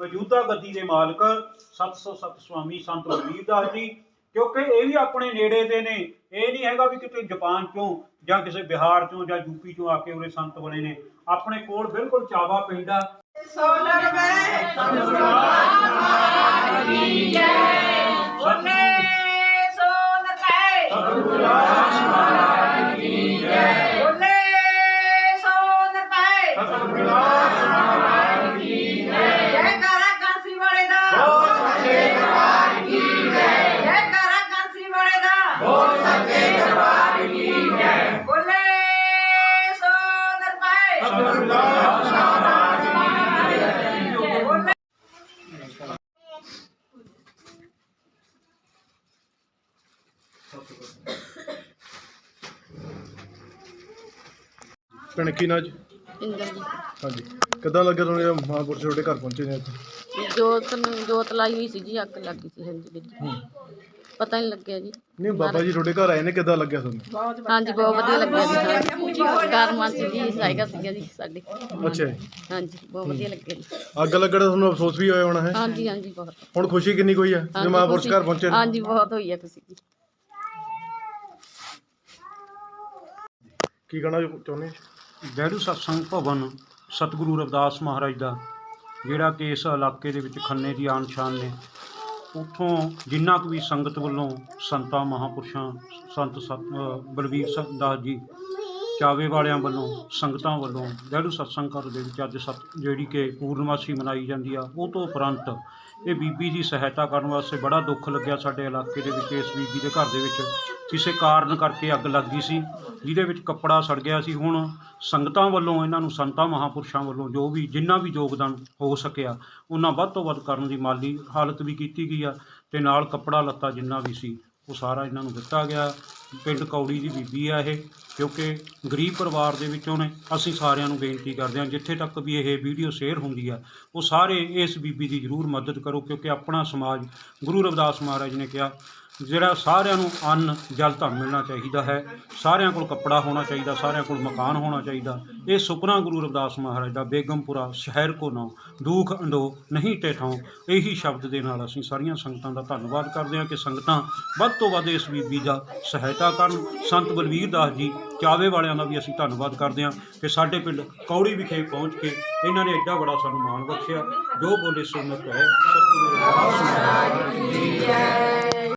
ਮੌਜੂਦਾ ਗੱਦੀ ਦੇ ਮਾਲਕ 707 ਸਵਾਮੀ ਸੰਤ ਬਲਵੀਰ ਦਾਸ ਜੀ, ਕਿਉਂਕਿ ਇਹ ਵੀ ਆਪਣੇ ਨੇੜੇ ਦੇ ਨੇ, ਇਹ ਨਹੀਂ ਹੈਗਾ ਵੀ ਕਿਤੇ ਜਾਪਾਨ ਚੋਂ ਜਾਂ ਕਿਸੇ ਬਿਹਾਰ ਚੋਂ ਜਾਂ ਯੂਪੀ ਚੋਂ ਆ ਕੇ ਉਰੇ ਸੰਤ ਬਣੇ ਨੇ। ਆਪਣੇ ਕੋਲ ਬਿਲਕੁਲ ਚਾਵਾ ਪਿੰਡਾ ਸੋਨਰ ਮੈਂ ਬੋਲੇ ਸੋਨਰ ਮੈਂ ਬੋਲੇ ਸੋਨਰ ਮੈਂ ਭੈਣ ਕੀ ਨਾ ਜੀ? ਇੰਦਰ ਜੀ। ਹਾਂਜੀ। ਕਿੱਦਾਂ ਲੱਗਿਆ ਤੁਹਾਨੂੰ ਇਹ ਮਹਾਂਪੁਰਸ਼ ਤੁਹਾਡੇ ਘਰ ਪਹੁੰਚੇ ਨੇ ਇੱਥੇ? ਜੋਤ ਨੂੰ ਜੋਤ ਲਾਈ ਹੋਈ ਸੀ ਜੀ ਅੱਗ ਲੱਗ ਸੀ ਹਾਂਜੀ ਵੀਰ ਜੀ ਪਤਾ ਨਹੀਂ ਲੱਗਿਆ ਜੀ। ਨਹੀਂ ਬਾਬਾ ਜੀ ਤੁਹਾਡੇ ਘਰ ਆਏ ਨੇ ਕਿੱਦਾਂ ਲੱਗਿਆ ਤੁਹਾਨੂੰ? ਹਾਂਜੀ ਬਹੁਤ ਵਧੀਆ ਲੱਗਿਆ ਜੀ ਕਰਮਾ ਸੀ ਜੀ ਸਾਇਗਾ ਸੀਗਾ ਜੀ ਸਾਡੇ। ਅੱਛਾ ਜੀ। ਹਾਂਜੀ ਬਹੁਤ ਵਧੀਆ ਲੱਗਿਆ ਜੀ। ਅੱਗ ਲੱਗਣ ਦਾ ਤੁਹਾਨੂੰ ਅਫਸੋਸ ਵੀ ਹੋਇਆ ਹੋਣਾ ਹੈ? ਹਾਂਜੀ ਹਾਂਜੀ ਬਹੁਤ। ਹੁਣ ਖੁਸ਼ੀ ਕਿੰਨੀ ਕੋਈ ਹੈ ਜੇ ਹਾਂਜੀ, ਮਹਾਂਪੁਰਸ਼ ਖੁਸ਼ੀ- ਘਰ ਪਹੁੰਚੇ ਨੇ? ਹਾਂਜੀ ਬਹੁਤ ਹੋਈ ਹੈ ਤੁਸੀਂ ਜੀ। ਕੀ ਕਹਿਣਾ ਚਾਹੁੰਦੇ ਜੀ? ਸਤਸੰਗ ਭਵਨ ਸਤਿਗੁਰੂ ਰਵਿਦਾਸ ਮਹਾਰਾਜ ਦਾ ਜਿਹੜਾ ਕਿ ਇਸ ਇਲਾਕੇ ਦੇ ਵਿੱਚ ਖੰਨੇ ਦੀ ਆਨ ਸ਼ਾਨ ਨੇ ਉਥੋਂ ਜਿੰਨਾ ਕੁ ਵੀ ਸੰਗਤ ਵੱਲੋਂ ਸੰਤਾਂ ਮਹਾਪੁਰਸ਼ਾਂ ਸੰਤ ਸਤ ਅ, ਬਲਵੀਰ ਸਿੰਘ ਦਾਸ ਜੀ ਚਾਵੇ ਵਾਲਿਆਂ ਵੱਲੋਂ, ਸੰਗਤਾਂ ਵੱਲੋਂ ਗਹਿਰੂ ਸਤਸੰਗ ਘਰ ਦੇ ਵਿੱਚ ਅੱਜ ਸਤ, ਜਿਹੜੀ ਕਿ ਪੂਰਨਮਾਸੀ ਮਨਾਈ ਜਾਂਦੀ ਆ, ਉਹ ਤੋਂ ਉਪਰੰਤ ਇਹ ਬੀਬੀ ਦੀ ਸਹਾਇਤਾ ਕਰਨ ਵਾਸਤੇ ਬੜਾ ਦੁੱਖ ਲੱਗਿਆ ਸਾਡੇ ਇਲਾਕੇ ਦੇ ਵਿੱਚ, ਇਸ ਬੀਬੀ ਦੇ ਘਰ ਦੇ ਵਿੱਚ। ਕਿਸੇ ਕਾਰਨ ਕਰਕੇ ਅੱਗ ਲੱਗ ਗਈ ਸੀ, ਜਿਹਦੇ ਵਿੱਚ ਕੱਪੜਾ ਸੜ ਗਿਆ ਸੀ। ਹੁਣ ਸੰਗਤਾਂ ਵੱਲੋਂ, ਇਹਨਾਂ ਨੂੰ ਸੰਤਾਂ ਮਹਾਪੁਰਸ਼ਾਂ ਵੱਲੋਂ ਜੋ ਵੀ, ਜਿੰਨਾ ਵੀ ਯੋਗਦਾਨ ਹੋ ਸਕਿਆ, ਉਹਨਾਂ ਵੱਧ ਤੋਂ ਵੱਧ ਕਰਨ ਦੀ ਮਾਲੀ ਹਾਲਤ ਵੀ ਕੀਤੀ ਗਈ ਆ ਤੇ ਨਾਲ ਕੱਪੜਾ ਲੱਤਾ ਜਿੰਨਾ ਵੀ ਸੀ, ਉਹ ਸਾਰਾ ਇਹਨਾਂ ਨੂੰ ਦਿੱਤਾ ਗਿਆ। ਪਿੰਡ ਕੌੜੀ ਦੀ ਬੀਬੀ ਆ ਇਹ, ਕਿਉਂਕਿ ਗਰੀਬ ਪਰਿਵਾਰ ਦੇ ਵਿੱਚੋਂ ਨੇ। ਅਸੀਂ ਸਾਰਿਆਂ ਨੂੰ ਬੇਨਤੀ ਕਰਦੇ ਹਾਂ, ਜਿੱਥੇ ਤੱਕ ਵੀ ਇਹ ਵੀਡੀਓ ਸ਼ੇਅਰ ਹੁੰਦੀ ਆ, ਉਹ ਸਾਰੇ ਇਸ ਬੀਬੀ ਦੀ ਜ਼ਰੂਰ ਮਦਦ ਕਰੋ, ਕਿਉਂਕਿ ਆਪਣਾ ਸਮਾਜ ਗੁਰੂ ਰਵਿਦਾਸ ਮਹਾਰਾਜ ਨੇ ਕਿਹਾ ਜਿਹੜਾ ਸਾਰਿਆਂ ਨੂੰ ਅੰਨ, ਜਲ ਧਨ ਮਿਲਣਾ ਚਾਹੀਦਾ ਹੈ। ਸਾਰਿਆਂ ਕੋਲ ਕੱਪੜਾ ਹੋਣਾ ਚਾਹੀਦਾ, ਸਾਰਿਆਂ ਕੋਲ ਮਕਾਨ ਹੋਣਾ ਚਾਹੀਦਾ। ਇਹ ਸੁਪਨਾ ਗੁਰੂ ਰਵਿਦਾਸ ਮਹਾਰਾਜ ਦਾ ਬੇਗਮਪੁਰਾ ਸ਼ਹਿਰ ਕੋ ਨਾ ਦੁਖ ਅੰਡੋ ਨਹੀਂ ਟੇਠਾਂ ਇਹੀ ਸ਼ਬਦ ਦੇ ਨਾਲ ਅਸੀਂ ਸਾਰੀਆਂ ਸੰਗਤਾਂ ਦਾ ਧੰਨਵਾਦ ਕਰਦੇ ਹਾਂ ਕਿ ਸੰਗਤਾਂ ਵੱਧ ਤੋਂ ਵੱਧ ਇਸ ਬੀਬੀ ਦਾ ਸਹਾਇਤਾ ਕਰਨ। ਸੰਤ ਬਲਵੀਰ ਦਾਸ ਜੀ, ਚਾਵੇ ਵਾਲਿਆਂ ਦਾ ਵੀ ਅਸੀਂ ਧੰਨਵਾਦ ਕਰਦੇ ਹਾਂ ਕਿ ਸਾਡੇ ਪਿੰਡ ਕੌੜੀ ਵਿਖੇ ਪਹੁੰਚ ਕੇ ਇਹਨਾਂ ਨੇ ਐਡਾ ਬੜਾ ਸਾਨੂੰ ਮਾਣ ਬਖਸ਼ਿਆ। ਜੋ ਬੋਲੇ ਸੁਨਤ ਹੈ, ਸਤਿਗੁਰੂ ਰਵਿਦਾਸ ਮਹਾਰਾਜ ਜੈ।